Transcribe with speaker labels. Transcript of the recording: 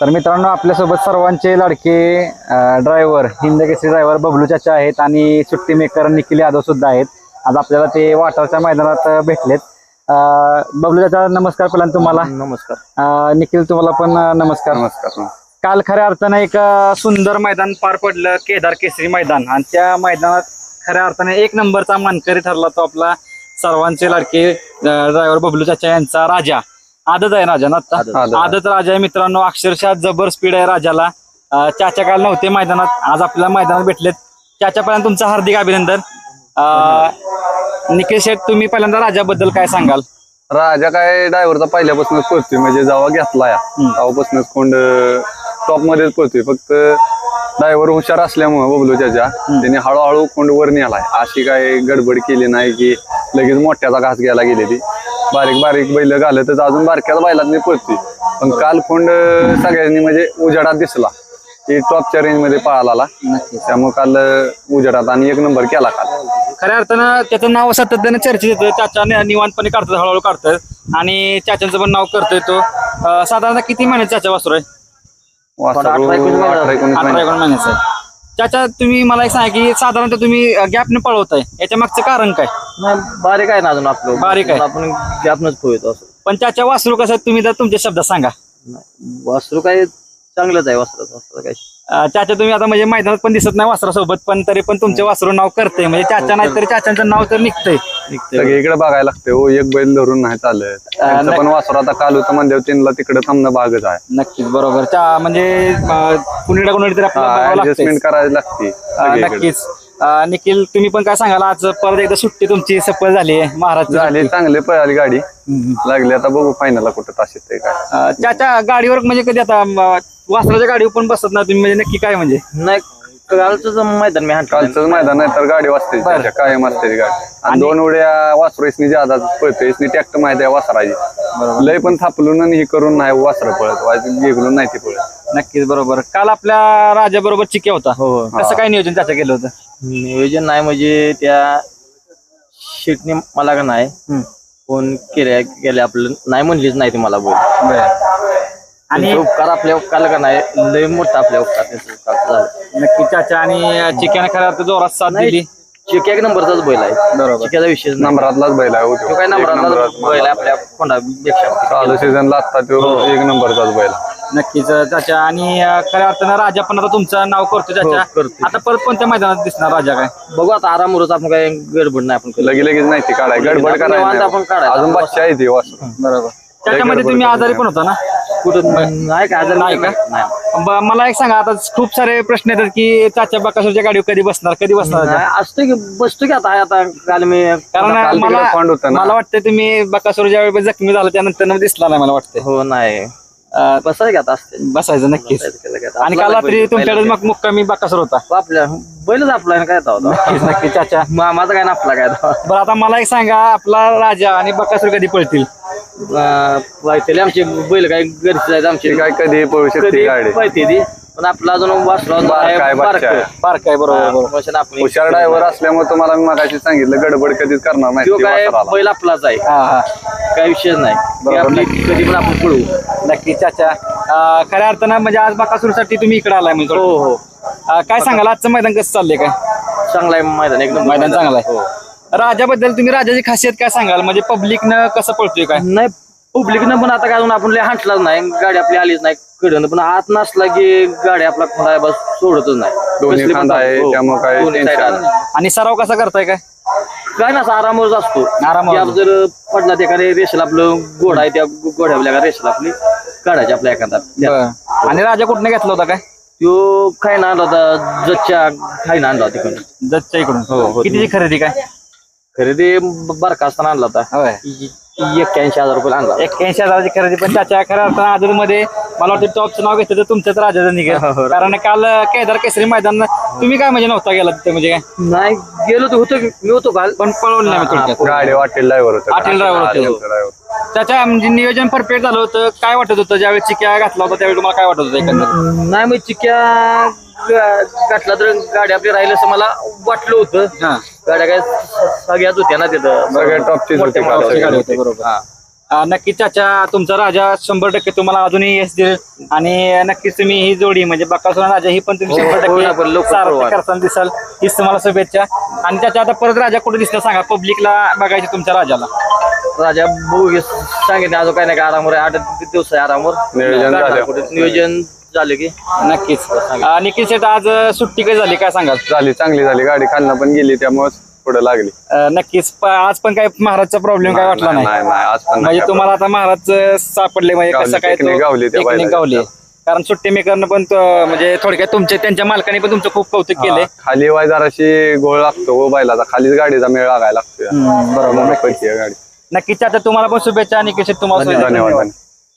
Speaker 1: तर मित्रांनो आपल्यासोबत सर्वांचे लाडके ड्रायव्हर हिंद केसरी ड्रायव्हर बबलू चाचा आहेत आणि सुट्टी मेकर निखिल यादव सुद्धा आहेत. आज आपल्याला ते वाटारच्या मैदानात भेटलेत. बबलू चाचा नमस्कार पहिल्यांदा तुम्हाला.
Speaker 2: नमस्कार.
Speaker 1: निखिल तुम्हाला पण नमस्कार.
Speaker 2: नमस्कार.
Speaker 1: काल खऱ्या अर्थानं एक सुंदर मैदान पार पडलं केदार केसरी मैदान. आणि त्या मैदानात खऱ्या अर्थाने एक नंबरचा मानकरी ठरला तो आपला सर्वांचे लाडके ड्रायव्हर बबलू चाचा यांचा राजा. आदत आहे राजा ना
Speaker 2: आदत.
Speaker 1: राजा आहे मित्रांनो. अक्षरशः जबर स्पीड आहे राजाला. अं, चाचा काल नव्हते मैदानात. आज आपल्याला मैदानात भेटलेत. चाच्यापर्यंत तुमचं हार्दिक अभिनंदन. अं, निखिल शेठ तुम्ही पहिल्यांदा राजाबद्दल काय सांगाल?
Speaker 2: राजा काय ड्रायव्हरचा पहिल्यापासूनच पळतोय. म्हणजे जेव्हा घेतला या तेव्हापासूनच कोंड टॉप मध्येच पळतोय. फक्त ड्रायव्हर हुशार असल्यामुळे बबलू त्याच्या त्यांनी हळूहळू कोंड वर नेलाय अशी काय गडबड केली नाही की लगेच मोठ्याचा घास घ्यायला गेलेली. बारीक बारीक बैल घालतच अजून बारक्याच बैलात पळतोय पण काल कोंड सगळ्यांनी म्हणजे उजाडात दिसला. की टॉपच्या रेंजमध्ये पळाला त्यामुळे काल उजाडात आणि एक नंबर केला काल.
Speaker 1: खऱ्या अर्थानं त्याचं नाव सातत्याने चर्चेत येतं. चाचा नि- निवांतपणे काढतात हळूहळू काढतात. आणि चाचांचं पण नाव करतोय तो. अं, साधारणतः किती महिन्याचा चाचा वासरू आहे?
Speaker 2: वासरू अठरा एकोणीस
Speaker 1: अठरा
Speaker 2: महिने.
Speaker 1: एकोण महिन्याचा. आहे चाचा तुम्ही मला एक सांगा की साधारणतः तुम्ही गॅपने पळवताय. याच्या मागचं कारण काय?
Speaker 3: नाही बारीक आहे ना अजून आपलं.
Speaker 1: बारीक आहे.
Speaker 3: आपण गॅपनच पोहतो असं.
Speaker 1: पण चाचा वासरू कसं आहे, तुम्ही तर तुमच्या शब्दात सांगा.
Speaker 3: नाही. वासरू काय चांगलंच आहे वासराचं वासरू काय
Speaker 1: अं, चाचा तुम्ही आता म्हणजे मैदानात पण दिसत नाही वासरासोबत पण तरी पण तुमचे वासरू नाव करते म्हणजे चाचा नाही तरी चाचांचं नाव तर निघतंय.
Speaker 2: सगळीकडे बघायला लागते हो एक बैल धरून नाही चालत. त्यांचं पण वासर आता काल होतं म्हणजे त्यांना तिकडे थांबणं भागच आहे.
Speaker 1: नक्कीच बरोबर. चा म्हणजे कुणीकडे कुणीकडे तरी आपल्याला बघावं लागतंय.
Speaker 2: ऍडजस्टमेंट करायला लागते
Speaker 1: अं,
Speaker 2: सगळीकडे.
Speaker 1: नक्कीच. अं, निखिल तुम्ही पण काय सांगाल? आज परत एकदा सुट्टी तुमची सफल झाली आहे महाराज
Speaker 2: झाली चांगली पळाली गाडी. लागली आता बघू फायनलला कुठं ताशीत ते काय.
Speaker 1: त्याच्या गाडीवर म्हणजे कधी आता अं, वासराच्या गाडीवर पण बसत ना तुम्ही म्हणजे नक्की काय म्हणजे?
Speaker 3: नाही कालचं मैदान मी हाणलं.
Speaker 2: कालच मैदान आहे तर गाडी त्याच्या कायम असते ती गाडी. आणि दोन उड्या वासरू इसनी ज्यादा पळते इसनी ट्रॅक्टर माहिती आहे वासराची. लय पण थापलून आणि हे करून नाही वासर पळत गेगलून नाही ती पळत.
Speaker 1: नक्कीच बरोबर. काल आपल्या राजा बरोबर चिक्या होता.
Speaker 3: हो
Speaker 1: कसं काय नियोजन त्याचं केलं होतं?
Speaker 3: नियोजन नाही म्हणजे त्या शेटने मला का नाही
Speaker 1: हम्म.
Speaker 3: फोन केल्या गेले आपलं नाही म्हणलीच नाही ती मला बोल.
Speaker 1: आणि
Speaker 3: आणि उपकार आपल्या उपकार का नाही? लय मोठा आपल्या उपकार त्यांचा उपकार झाला.
Speaker 1: नक्की चाचा आणि चिक्याने खऱ्या अर्थात जोरात साथ दिली.
Speaker 3: चिक्या एक नंबरचाच बैल आहे.
Speaker 1: बरोबर.
Speaker 3: चिक्याचा विषय नाही.
Speaker 2: नंबरातलाच बैल आहे हो
Speaker 3: तो.
Speaker 2: तो.
Speaker 3: काय
Speaker 2: एक
Speaker 3: नंबरचा
Speaker 2: नंबरात
Speaker 3: बैल आहे आपल्या कोंडापेक्षा.
Speaker 2: चालू सीझनला आता तो एक नंबरचाच बैल आहे.
Speaker 1: नक्कीच चाचा. आणि अं, खऱ्या अर्थानं राजा पण आता तुमचं नाव करतो
Speaker 3: हो,
Speaker 1: चाचा
Speaker 3: करतोय.
Speaker 1: आता परत कोणत्या मैदानात दिसणार राजा काय?
Speaker 3: बघू आता आरामवरच आपण काय गडबड नाही आपण
Speaker 2: लगे लगेच नाही ती काढाय गडबड
Speaker 3: निवांत आपण
Speaker 2: नाही.
Speaker 3: काढायला.
Speaker 2: अजून बच्चा आहे ती वासरू.
Speaker 1: बरोबर. त्याच्यामध्ये तुम्ही आजारी पण होता ना?
Speaker 3: कुठं नाही का? आजार
Speaker 1: नाही का?
Speaker 3: नाही.
Speaker 1: ब- मला एक सांगा आता खूप सारे प्रश्न येतात की चाचा बाकासूरच्या गाडीवर कधी बसणार कधी बसणार
Speaker 3: नाही, असतो की बसतो की आता आता काल मी
Speaker 1: कारण
Speaker 2: काल तिकडे
Speaker 1: मला
Speaker 2: होतं ना.
Speaker 1: मला वाटतं तुम्ही बकासूर ज्यावेळी जखमी झाला त्यानंतर दिसला नाही मला वाटतं
Speaker 3: हो नाही.
Speaker 1: अं,
Speaker 3: बसाय का आता असते.
Speaker 1: बसायचं नक्कीच. आणि काल रात्री तुमच्याकडे मग मुक्कामी बकासूर होता.
Speaker 3: आपल्या बैलच आपला आहे ना काय आता? होता
Speaker 1: नक्कीच नक्कीच चाचा.
Speaker 3: मा- माझा काय ना आपला काय आता.
Speaker 1: बरं आता मला एक सांगा आपला राजा आणि बकासूर कधी पळतील?
Speaker 3: पायथ्याला आमचे बैल काय घरचे आहेत आमचे.
Speaker 2: ती काय कधी पळू शकते
Speaker 3: कधी
Speaker 2: गाडी.
Speaker 3: पाहिजे ती. पण आपला अजून वासरा
Speaker 2: बारका आहे,
Speaker 1: बरोबर बरोबर.
Speaker 3: आपण
Speaker 2: हुशार ड्रायव्हर असल्यामुळे तुम्हाला मी मगाशी सांगितलं गडबड कधीच करणार नाही.
Speaker 3: तो
Speaker 2: ती
Speaker 3: काय
Speaker 2: वासराला.
Speaker 3: बैल आपलाच आहे.
Speaker 1: हा हा.
Speaker 3: काय विषय नाही.
Speaker 1: बरोबर,
Speaker 3: ती आपली कधी पण आपण पळू.
Speaker 1: नक्की चाचा. अं, खऱ्या अर्थानं म्हणजे आज बकासूरसाठी तुम्ही इकडे आलाय म्हणजे
Speaker 3: हो हो.
Speaker 1: अं, काय सांगाल? आजचं मैदान कसं चाललंय काय?
Speaker 3: चांगला आहे मैदान एक नंबर
Speaker 1: मैदान. चांगलं आहे.
Speaker 3: हो.
Speaker 1: राजाबद्दल तुम्ही राजाची खासियत काय सांगाल? म्हणजे पब्लिकनं कसं पळतोय काय?
Speaker 3: नाही पब्लिकनं पण आता काय आपण लय हांटलाच नाही. गाडी आपली आलीच नाही कडन पण आत नसला की गाडी आपला खोंडा बस सोडतच नाही.
Speaker 2: दोन्ही
Speaker 3: कसली पण
Speaker 2: खांदा आहे,
Speaker 3: हो,
Speaker 2: त्यामुळे काय
Speaker 3: दोन्ही
Speaker 2: टेन्शन
Speaker 3: side आहे.
Speaker 1: आणि सराव कसा करताय काय?
Speaker 3: काय ना आरामच असतो.
Speaker 1: आरामावर.
Speaker 3: की आप जर पडला त्या एखाद्या रेषेला आपलं घोडा आहे त्या घोड्यावल्या का रेषेला आपली काढायची आपल्या एखादा
Speaker 1: बरं. आणि राजा कुठनं घेतला होता काय?
Speaker 3: तो खाय ना आणला होता जच्च्या खाय ना आणला होता तिकडून.
Speaker 1: जजच्या इकडून.
Speaker 3: हो.
Speaker 1: कितीची खरेदी काय?
Speaker 3: खरेदी बारका असताना आणला होता.
Speaker 1: होय.
Speaker 3: एक्क्याऐंशी हजार रुपये आणला
Speaker 1: एक्क्याऐंशी हजाराची खरेदी पण त्याच्या खऱ्या अर्थानं आदरमध्ये मला वाटतं टॉपचं नाव घेतलं तर तुमच्याच राजाचं निघेल.
Speaker 3: हो, हो.
Speaker 1: कारण काल केदार केसरी मैदान तुम्ही काय म्हणजे नव्हता गेला तिथे म्हणजे काय?
Speaker 3: नाही गेलो तर होतो की- मी होतो काल.
Speaker 1: पण पळवलं नाही मी थोडक्यात.
Speaker 2: गाडी वाटेल ड्रायव्हर होतं.
Speaker 1: वाटेल driver होते.
Speaker 2: driver.
Speaker 1: त्याच्या म्हणजे नियोजन परफेक्ट झालं होतं. काय वाटत होतं? ज्यावेळी चिक्या घातला होता त्यावेळी तुम्हाला काय वाटत होतं एकंदर
Speaker 3: नाही मग चिक्या घातला तर गाडी आपली राहील असं मला वाटलं होतं.
Speaker 1: हा.
Speaker 3: गाड्या काय सगळ्याच होत्या ना तिथं.
Speaker 2: सगळ्या टॉपचीच होती.
Speaker 3: मोठ्या
Speaker 1: बरोबर.
Speaker 3: हा.
Speaker 1: अं, नक्कीच चाचा तुमचा राजा शंभर टक्के तुम्हाला अजूनही यश देईल. आणि नक्कीच तुम्ही ही जोडी म्हणजे बकासूर आणि राजा ही पण तुम्ही
Speaker 3: हो,
Speaker 1: शंभर
Speaker 3: हो,
Speaker 1: टक्के
Speaker 3: लवकर.
Speaker 1: करताना दिसाल. हीच तुम्हाला शुभेच्छा. आणि त्याच्या आता परत राजा कुठे दिसला सांगा? पब्लिकला बघायचे तुमच्या राजाला.
Speaker 3: राजा बघू सांगितलं अजून काय नाही का आरामवर आहे. आठ दिवस आहे आरामवर.
Speaker 2: नियोजन झालं.
Speaker 3: कुठे. नियोजन झालं की.
Speaker 1: नक्कीच. अं, निखिल आज सुट्टी कधी झाली? काय सांगाल?
Speaker 2: झाली चांगली झाली. गाडी खालनं पण गेली त्यामुळे पुढे लागली.
Speaker 1: अं, नक्कीच. प- आज पण काय महाराजचा प्रॉब्लेम काय वाटला नाही
Speaker 2: नाही? नाही आज पण
Speaker 1: म्हणजे
Speaker 2: नाही.
Speaker 1: तुम्हाला आता महाराज अं, सापडले म्हणजे
Speaker 2: गावली,
Speaker 1: कसं काय तो-
Speaker 2: technique गावली त्या
Speaker 1: technique. गावली. कारण सुट्टी मेकरनं पण तो- म्हणजे थोडक्यात तुमचे त्यांच्या मालकाने पण तुमचं खूप कौतुक केले
Speaker 2: हा, खाली वाय जराशी गोळ लागतो व बैलाचा खालीच गाडीचा मेळ लागायला लागतो
Speaker 1: बरोबर.
Speaker 2: पडते गाडी.
Speaker 1: नक्कीच. आता तुम्हाला पण शुभेच्छा आणि तुम्हाला.
Speaker 2: धन्यवाद.